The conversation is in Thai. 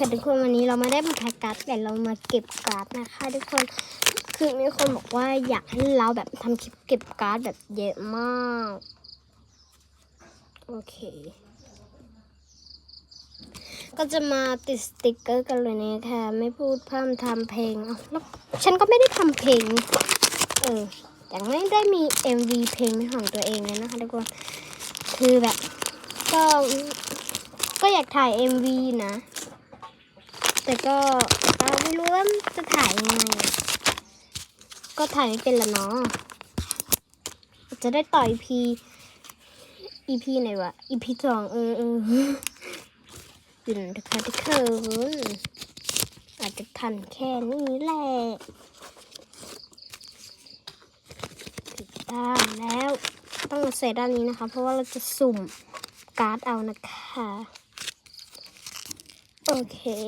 ค่ะทุกคนวันนี้เราไม่ได้มาแพ็กการ์ดแต่เรามาเก็บการ์ดนะคะทุกคนคือมีคนบอกว่าอยากให้เราแบบทำคลิปเก็บการ์ดแบบเยอะมากโอเค ก็จะมาติดสติกเกอร์กันเลยนะคะไม่พูดพร่ำทำเพลงเอ้าแล้วฉันก็ไม่ได้ทำเพลงเออยังไม่ได้มี MV เพลงเป็นของตัวเองเลยนะคะทุกคนคือแบบก็ก็อยากถ่าย MV นะ แต่ก็เราไม่รู้ว่าจะถ่ายยังไง ก็ถ่ายไม่เป็นละเนาะจะได้ต่อ EP EP ไหนวะ EP สองเออเอออยู่นะคะทุกคนอาจจะทันแค่นี้แหละผิดด้านแล้ว ต้องใส่ด้านนี้นะคะ เพราะว่าเราจะสุ่มการ์ดเอานะคะ โอเค